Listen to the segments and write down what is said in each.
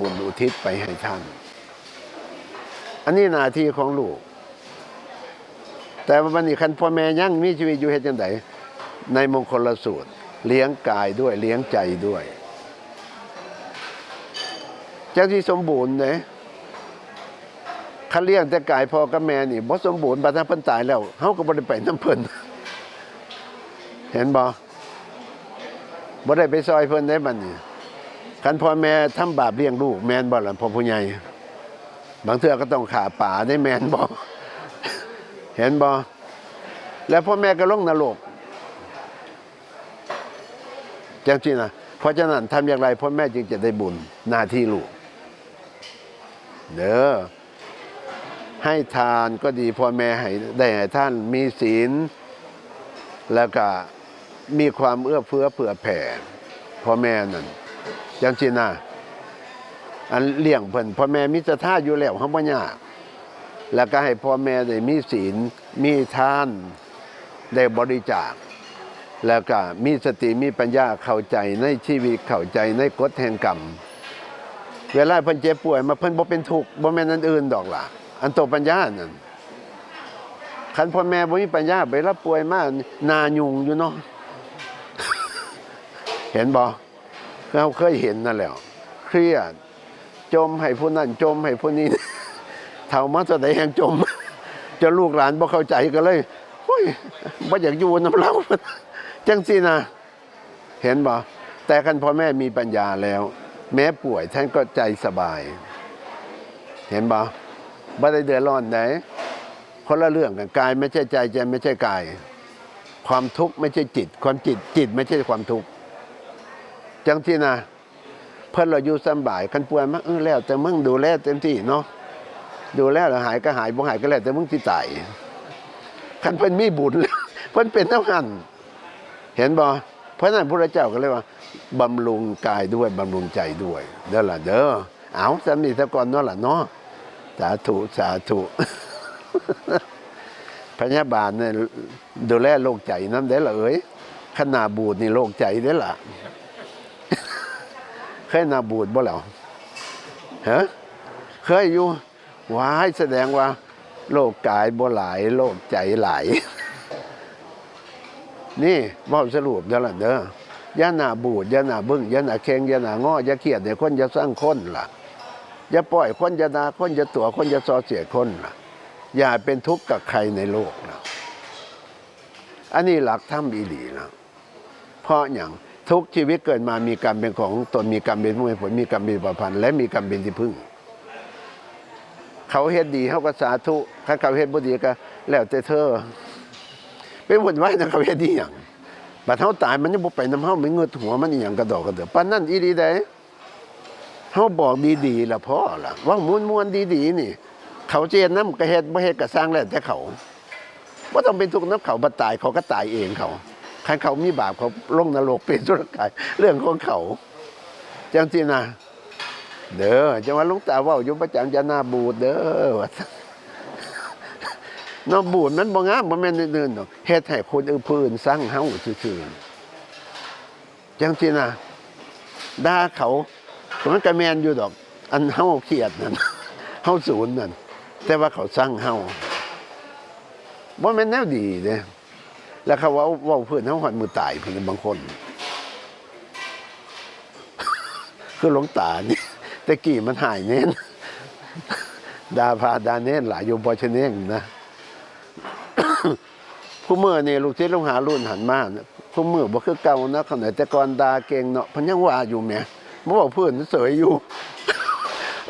บุญอุทิศไปให้ท่าน อันนี้หน้าที่ของลูก แต่วันนี้คันพ่อแม่ยังมีชีวิตอยู่เฮ็ดจังไดในมงคลสูตร เลี้ยงกายด้วยเลี้ยงใจด้วยจังที่สมบูรณ์เด้ คันเลี้ยงแต่กายพ่อกับแม่นี่บ่สมบูรณ์บัดนั้นเพิ่นตายแล้วเฮาก็บ่ได้ไปนํเพิ่นเห็นบ่บ่ได้ไปซอยเพิ่นได้บัดนี้คันพ่อแม่ทำบาปเลี้ยงลูกแม่นบ่ล่ะพ่อผู้ใหญ่บางเทื่อก็ต้องขาป่าได้แม่นบ่เห็นบ่แล้วพ่อแม่ก็ลงนรกจังซี่นะเพราะฉะนั้นทำอย่างไรพ่อแม่จึงจะได้บุญหน้าที่ลูกเด้อ ให้ทานก็ดีพ่อแม่ให้ได้ให้ท่านมีศีล แล้วก็มีความเอื้อเฟื้อเผื่อแผ่พ่อแม่นั่นจังซี่นะอันเลี้ยงเพิ่นพ่อแม่มีศรัทธาอยู่แล้วเฮาบ่ยากแล้วก็ให้พ่อแม่ได้มีศีลมีทานได้บริจาค แล้วก็มีสติมีปัญญาเข้าใจในชีวิตเข้าใจในกฎแห่งกรรม เวลาเพิ่นเจ็บป่วยมาเพิ่นบ่เป็นทุกข์บ่แม่นอันอื่นดอกล่ะ อันโตปัญญานั่นคันพ่อแม่บ่มีปัญญาไปรับป่วยมาหนายุงอยู่เนาะเห็นบ่เราเคยเห็นนั่นแหล้วเครียด จมให้ผู้นั้นจมให้ผู้นี้เท่ามาแสดงจมจะลูกหลานบ่เข้าใจก็เลยโอ้ยบ่อยากอยู่น้ำเราจังสินะเห็นบ่แต่คันพ่อแม่มีปัญญาแล้ว แม้ป่วยท่านก็ใจสบาย เห็นบ่ บ่ได้เดือดร้อนไหนคนละเรื่องกันกายไม่ใช่ใจใจไม่ใช่กาย ความทุกข์ไม่ใช่จิต ความจิตจิตไม่ใช่ความทุกข์จังที่นะเพิ่นเราอยู่สบายคันป่วยมาเออแล้วแต่มึงดูแลเต็มที่เนาะดูแลแล้วหายก็หายบ่หายก็แล้วแต่มึงสิตายคันเพิ่นมีบุญเพิ่นเป็นเท่ากันเห็นบ่เพราะนั้นพระเจ้าก็เลยว่าบำรุงกายด้วยบำรุงใจด้วยเด้อล่ะเด้อเอาสำนีซะก่อนเนาะล่ะเนาะ สาธุ สาธุพยาบาลเนี่ยดูแลโรคใจนำได้ละเอ้ยขนาบูดนี่โรคใจได้ละเคยนาบูดบ่แล้วฮะเคยอยู่ว้ายแสดงว่าโรคกายบ่หลายโรคใจหลาย นี่เว่าสรุปเด้อล่ะเด้อย่าหนาบูดย่าหนาบึ้งย่าหนาแข็งย่าหนางออย่าเครียดเดี๋ยวคนจะสร้างคนล่ะ อย่าปล่อยคนจะนาคนจะตัวคนจะซอเสียคนล่ะอย่าเป็นทุกข์กับใครในโลกนะอันนี้หลักธรรมอีหลีนะเพราะอย่างทุกชีวิตเกิดมามีกรรมเป็นของตนมีกรรมเป็นผู้ให้ผลมีกรรมเป็นประพันธ์และมีกรรมเป็นที่พึ่ง เขาเฮ็ดดีเขาก็สาธุถ้าเขาเฮ็ดบ่ดีก็ แล้วแต่เธอเป็นผลไว้นะเขาเฮ็ดดีอย่างบัดเฮาตายมันยังบ่ไปน้ำเฮามันเงืดหัวมันอีหยังกระดอกกระเดือปานนั้นอีดีได้ เฮาบอกดีๆล่ะพ่อล่ะว่าม่วนดีๆนี่ เขาเจนน้ำก็เฮ็ดบ่เฮ็ดก็สร้างแล้วแต่เขาบ่ต้องเป็นทุกข์นำเขาบ่ตายเขาก็ตายเองเขาใครเขามีบาปเขาลงนรกเป็นสุรกาย เรื่องของเขาจังซี่นะเด้อจังว่าลุงตาว่าอยู่ประจำจะหน้าบูดเด้อนน้าบูดมันบ่งามบ่แม่นนื่นๆดอกเฮ็ดให้คนอื่นผู้นสร้างเฮาซื่อๆจังซี่นะด่าเขา มันก็แมนอยู่ดอก อันเฮาเครียดนั่นเฮาศูนย์นั่นแต่ว่าเขาสร้างเฮาบ่แม่นแนวดีเด้แล้วเขาว่าว้าเพิ่อนเฮาฮอดมือตายเพิ่นบางคน คือหลวงตานี่แต่กี้มันหายเน้นดาพาดาเน้นหลายโยมพอชเน่งนะผู้เมื่อเนี่ยลูกศิษย์ลูกหารุ่นหันมาผู้เมื่อบ่คือเก่านะขณะแต่ก่อนดาเก่งเนาะพันยังว่าอยู่แห มบ่บอกเพื่อนเสยอยู่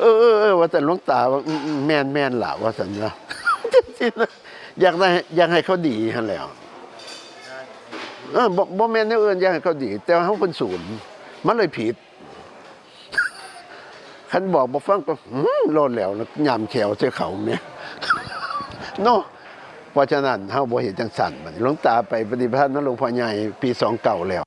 เออเออเออว่าแต่หลวงตาว่าอืมอืมแมนแม่นล่ะว่าสันนะสินะอยากได้อยากให้เขาดีหั่นแล้วเออบ่บ่แมนแนวอื่นอยากให้เขาดี แต่เขาเป็นศูนย์มันเลยผิดคันบอกบ่ฟังก็โลดแล้วนะยามแขวใส่เขาแม่เนาะเพราะฉะนั้นเฮาบ่เห็นจังสั่นบันหลวงตาไปปฏิบัตินหลวงพ่อใหญ่ปี29แล้ว